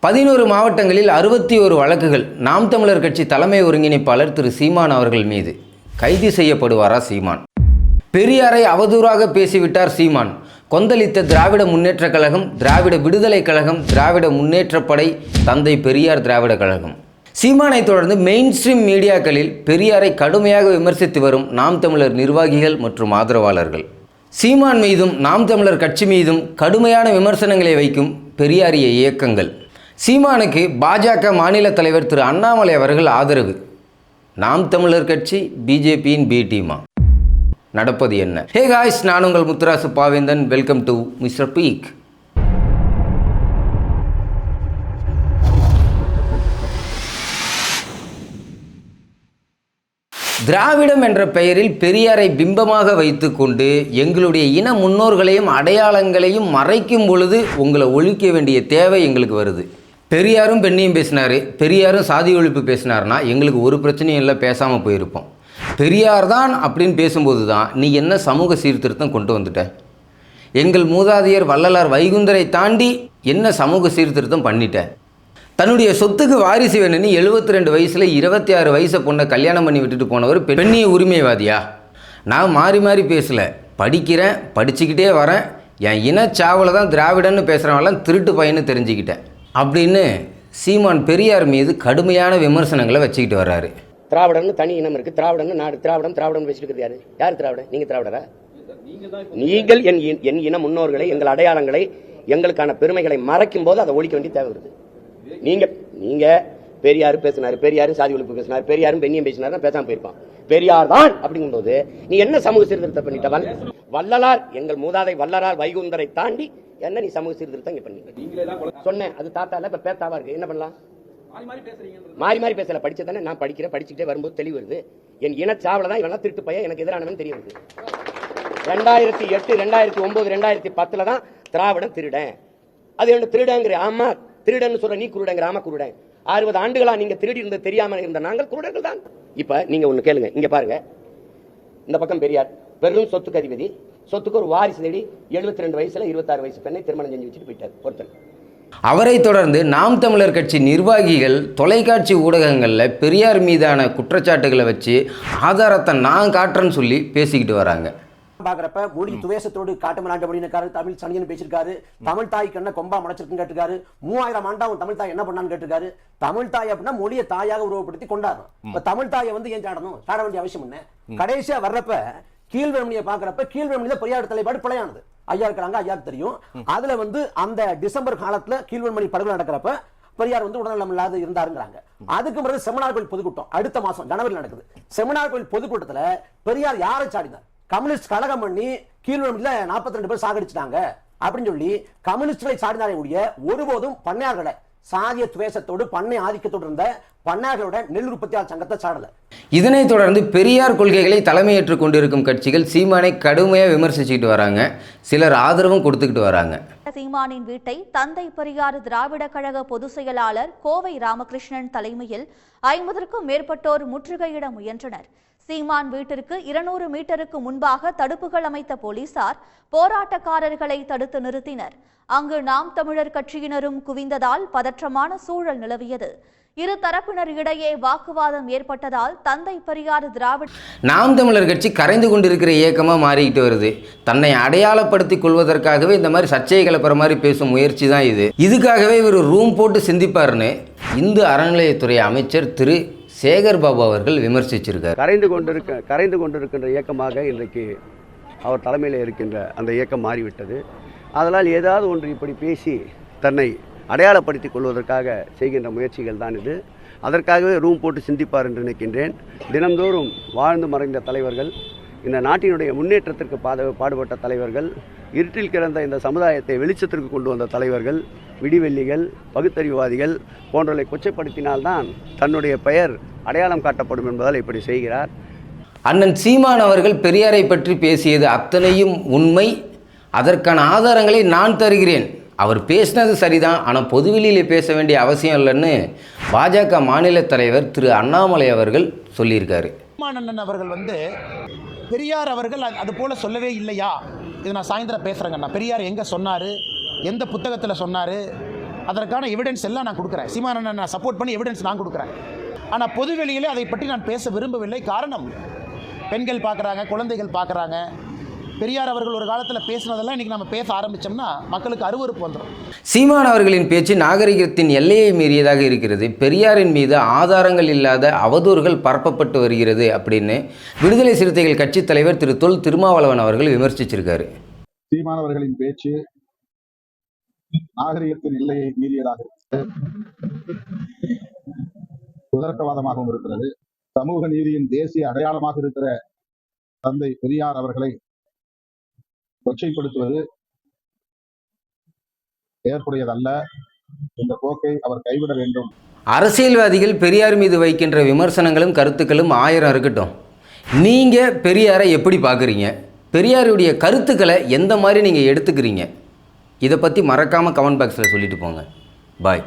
பதினோரு மாவட்டங்களில் அறுபத்தி ஒரு வழக்குகள் நாம் தமிழர் கட்சி தலைமை ஒருங்கிணைப்பாளர் திரு சீமான் அவர்கள் மீது. கைது செய்யப்படுவாரா சீமான்? பெரியாரை அவதூறாக பேசிவிட்டார் சீமான். கொந்தளித்த திராவிட முன்னேற்றக் கழகம் திராவிட விடுதலை கழகம் திராவிட முன்னேற்றப்படை தந்தை பெரியார் திராவிட கழகம். சீமானை தொடர்ந்து மெயின் ஸ்ட்ரீம் மீடியாக்களில் பெரியாரை கடுமையாக விமர்சித்து வரும் நாம் தமிழர் நிர்வாகிகள் மற்றும் ஆதரவாளர்கள். சீமான் மீதும் நாம் தமிழர் கட்சி மீதும் கடுமையான விமர்சனங்களை வைக்கும் பெரியாரிய இயக்கங்கள். சீமானுக்கு பாஜக மாநில தலைவர் திரு அண்ணாமலை அவர்கள் ஆதரவு. நாம் தமிழர் கட்சி பிஜேபியின் பி டீமா நடப்பது என்ன? ஹே காய்ஸ் நான் உங்கள் Muthurasu Bavendhan. Welcome to mister peak Dravidam என்ற பெயரில் பெரியாரை பிம்பமாக வைத்துக்கொண்டு எங்களுடைய இன முன்னோர்களையும் அடையாளங்களையும் மறைக்கும் பொழுது உங்களை ஒழிக்க வேண்டிய தேவை எங்களுக்கு வருது. பெரியாரும் பெண்ணையும் பேசினார். பெரியாரும் சாதி ஒழிப்பு பேசினார்னா எங்களுக்கு ஒரு பிரச்சனையும் இல்லை பேசாமல் போயிருப்போம். பெரியார் தான் அப்படின்னு பேசும்போது தான் நீ என்ன சமூக சீர்திருத்தம் கொண்டு வந்துட்ட? எங்கள் மூதாதையர் வள்ளலார் வைகுந்தரை தாண்டி என்ன சமூக சீர்திருத்தம் பண்ணிட்ட? தன்னுடைய சொத்துக்கு வாரிசு வேணும்னு எழுபத்தி ரெண்டு வயசில் இருபத்தி ஆறு வயசை பொண்ணை கல்யாணம் பண்ணி விட்டுட்டு போனவர் பெண்ணிய உரிமைவாதியா? நான் மாறி மாறி பேசலை. படிக்கிறேன் படிச்சுக்கிட்டே வரேன். என் இனச்சாவில் தான் திராவிடன்னு பேசுகிறவங்களாம் திருட்டு பையன்னு தெரிஞ்சுக்கிட்டேன். அப்படின்னு சீமான் பெரியார் மீது கடுமையான விமர்சனங்களை வச்சுக்கிட்டு வர்றாரு. திராவிடம்னு தனி இனம் இருக்கு. திராவிடம்னு நாடு திராவிடம் திராவிடம் வச்சிருக்கிறது யாரு யார் திராவிட நீங்க திராவிடரா? நீங்கள் என் என் இன முன்னோர்களை எங்கள் அடையாளங்களை எங்களுக்கான பெருமைகளை மறைக்கும் போது அதை ஒழிக்க வேண்டிய தேவை வருது. நீங்க நீங்க பெரியாரும் பேசினாரு பெரியாரும் சாதி ஒழிப்பு பேசினாரு பெரியாரும் பெண்ணியம் பேசினாரு பேசாம போயிருப்பான். பெரியார் தான் அப்படிங்கும்போது நீ என்ன சமூக சீர்திருத்தம் பண்ணிட்டவன்? வள்ளலார் எங்கள் மூதாதை வள்ளலார் வைகுந்தரை தாண்டி என்ன நீ சமூக சீர்திருத்தம் இங்க பண்ணி சொன்னேன். அது தாத்தா இல்ல இப்ப பேத்தாவா இருக்கு. என்ன பண்ணலாம்? மாறி மாறி பேசல. படிச்சதானே நான் படிக்கிறேன். படிச்சுக்கிட்டே வரும்போது தெளிவு வருது. என் இனச்சாவல தான் இவெல்லாம் திருட்டு பையன். எனக்கு எதிரானவன் தெரிய வருது. ரெண்டாயிரத்தி எட்டு ரெண்டாயிரத்தி ஒன்பது ரெண்டாயிரத்தி பத்துல தான் திராவிடம் திருடன். அது என்ன திருடங்கிற ஆமா திருடன்னு சொல்ற நீ குருடங்கிற கிராம குருடன். அறுபது ஆண்டுகளா நீங்க திருடி இருந்தது தெரியாம இருந்த நாங்கள் குருடர்கள் தான். இப்ப நீங்க ஒண்ணு கேளுங்க இங்க பாருங்க. இந்த பக்கம் பெரியார் வெறும் சொத்துக்கு அதிபதி. சொத்துக்கு ஒரு வாரிசு தேடி 72 ரெண்டு வயசுல இருபத்தாறு வயசு பெண்ணை திருமணம் செஞ்சு வச்சுட்டு போயிட்டார் ஒருத்தர். அவரை தொடர்ந்து நாம் தமிழர் கட்சி நிர்வாகிகள் தொலைக்காட்சி ஊடகங்களில் பெரியார் மீதான குற்றச்சாட்டுகளை வச்சு ஆதாரத்தை நான் காட்டுறேன்னு சொல்லி பேசிக்கிட்டு வராங்க. பாக்குறப்ப மொழி துவேஷத்தோடு காட்டுமலாண்டு அப்படின்னாரு தமிழ் சனியன் பேசியிருக்காரு தமிழ் தாய் கண்ண கொம்பா மடைச்சிருக்குன்னு கேட்டிருக்காரு மூவாயிரம் ஆண்டா தமிழ் தாய் என்ன பண்ணான்னு கேட்டிருக்காரு. தமிழ் தாய் அப்படின்னா மொழியை தாயாக உருவப்படுத்தி கொண்டாடுறோம். இப்ப தமிழ் தாயை வந்து ஏன் சாடணும் சாட வேண்டிய அவசியம் என்ன? கடைசியா வர்றப்ப கீழ்வேமணியை பாக்குறப்ப கீழ்வேமணி தான் பெரியார் தலைப்பாடு பிழையானது. ஐயா இருக்கிறாங்க ஐயாக்கு தெரியும். அதுல வந்து அந்த டிசம்பர் காலத்துல கீழ்வேமணி படுகொலை நடக்கிறப்ப பெரியார் வந்து உடல்நலம் இல்லாத இருந்தாருங்கிறாங்க அதுக்கு பிறகு செமினார் கோயில் பொதுக்கூட்டம் அடுத்த மாசம் ஜனவரியில் நடக்குது. செமினார் கோயில் பொதுக்கூட்டத்துல பெரியார் யாரை சாடினார்? கம்யூனிஸ்ட் கழகம் பண்ணி கீழ்வெளியில நாற்பத்தி ரெண்டு பேர் சாகடிச்சிட்டாங்க. அப்படின்னு சொல்லி கம்யூனிஸ்டுகளை சாடினாரே ஒழிய ஒருபோதும் பண்ணையார்களை சாதிய துவேஷத்தோடு பண்ணை ஆதிக்கத்தோடு இருந்த பண்ணையார்களோட நெல் உற்பத்தியாளர் சங்கத்தை சாடல. இதனைத் தொடர்ந்து பெரியார் கொள்கைகளை தலைமையேற்றுக் கொண்டிருக்கும் கட்சிகள் சீமானை கடுமையாக விமர்சிச்சுக்கிட்டு வராங்க. சிலர் ஆதரவும் கொடுத்துக்கிட்டு வராங்க. சீமானின் வீட்டை தந்தை பெரியார் திராவிட கழக பொதுச் செயலாளர் கோவை ராமகிருஷ்ணன் தலைமையில் ஐம்பதற்கும் மேற்பட்டோர் முற்றுகையிட முயன்றனர். சீமான் வீட்டிற்கு இருநூறு மீட்டருக்கு முன்பாக தடுப்புகள் அமைத்த போலீசார் போராட்டக்காரர்களை தடுத்து நிறுத்தினர். அங்கு நாம் தமிழர் கட்சியினரும் குவிந்ததால் பதற்றமான சூழல் நிலவியது. இரு தரப்பினர் இடையே வாக்குவாதம் ஏற்பட்டதால் தந்தை பெரியார் திராவிட நாம் தமிழர் கட்சி கரைந்து கொண்டிருக்கிற இயக்கமாக மாறிக்கிட்டு வருது. தன்னை அடையாளப்படுத்தி கொள்வதற்காகவே இந்த மாதிரி சர்ச்சையை கிளப்புற மாதிரி பேசும் முயற்சி தான் இது. இதுக்காகவே இவர் ரூம் போட்டு சிந்திப்பாருன்னு இந்து அறநிலையத்துறை அமைச்சர் திரு. சேகர் பாபு அவர்கள் விமர்சிச்சிருக்கார். கரைந்து கொண்டிருக்க கரைந்து கொண்டிருக்கின்ற இயக்கமாக இன்றைக்கு அவர் தலைமையில் இருக்கின்ற அந்த இயக்கம் மாறிவிட்டது. அதனால் ஏதாவது ஒன்று இப்படி பேசி தன்னை அடையாளப்படுத்திக் கொள்வதற்காக செய்கின்ற முயற்சிகள் தான் இது. அதற்காகவே ரூம் போட்டு சிந்திப்பார் என்று நினைக்கின்றேன். தினந்தோறும் வாழ்ந்து மறைந்த தலைவர்கள் இந்த நாட்டினுடைய முன்னேற்றத்திற்கு பாத பாடுபட்ட தலைவர்கள் இருட்டில் கிடந்த இந்த சமுதாயத்தை வெளிச்சத்திற்கு கொண்டு வந்த தலைவர்கள் விடிவெள்ளிகள் பகுத்தறிவாதிகள் போன்றவர்களை கொச்சைப்படுத்தினால்தான் தன்னுடைய பெயர் அடையாளம் காட்டப்படும் என்பதால் இப்படி செய்கிறார். அண்ணன் சீமான் அவர்கள் பெரியாரை பற்றி பேசியது அத்தனையும் உண்மை. அதற்கான ஆதாரங்களை நான் தருகிறேன். அவர் பேசினது சரிதான். ஆனால் பொதுவெளியில் பேச வேண்டிய அவசியம் இல்லைன்னு பாஜக மாநில தலைவர் திரு அண்ணாமலை அவர்கள் சொல்லியிருக்காரு. அண்ணன் அவர்கள் வந்து பெரியார் அவர்கள் அது- அது போல சொல்லவே இல்லையா? இது நான் சாயந்தரம் பேசுகிறேங்கண்ணா பெரியார் எங்கே சொன்னார்? எந்த புத்தகத்தில் சொன்னார்? அதற்கான எவிடன்ஸ் எல்லாம் நான் கொடுக்குறேன். சீமான நான் சப்போர்ட் பண்ணி எவிடன்ஸ் நான் கொடுக்குறேன். ஆனால் பொதுவெளியிலே அதை பற்றி நான் பேச விரும்பவில்லை. காரணம் பெண்கள் பார்க்குறாங்க குழந்தைகள் பார்க்குறாங்க. பெரியார் அவர்கள் ஒரு காலத்தில் பேசினதெல்லாம் இன்றைக்கி நம்ம பேச ஆரம்பித்தோம்னா மக்களுக்கு அருவருப்பு வந்துடும் சீமான் அவர்களின் பேச்சு நாகரிகத்தின் எல்லையை மீறியதாக இருக்கிறது. பெரியாரின் மீது ஆதாரங்கள் இல்லாத அவதூறுகள் பரப்பப்பட்டு வருகிறது அப்படின்னு விடுதலை சிறுத்தைகள் கட்சித் தலைவர் திரு தொல் திருமாவளவன் அவர்கள் விமர்சிச்சிருக்காரு. சீமானவர்களின் பேச்சு நாகரிகத்தின் எல்லையை மீறியதாக இருக்கிறது. குதர்க்கவாதமாகவும் இருக்கிறது. சமூக நீதியின் தேசிய அடையாளமாக இருக்கிற தந்தை பெரியார் அவர்களை கொச்சைப்படுத்துவது ஏற்புடையதல்ல. இந்த போக்கை அவர் கைவிட வேண்டும். அரசியல்வாதிகள் பெரியார் மீது வைக்கின்ற விமர்சனங்களும் கருத்துக்களும் ஆயிரம் இருக்கட்டும். நீங்கள் பெரியாரை எப்படி பார்க்குறீங்க? பெரியாருடைய கருத்துக்களை எந்த மாதிரி நீங்கள் எடுத்துக்கிறீங்க? இதை பற்றி மறக்காமல் கமெண்ட் பாக்ஸில் சொல்லிட்டு போங்க. பாய்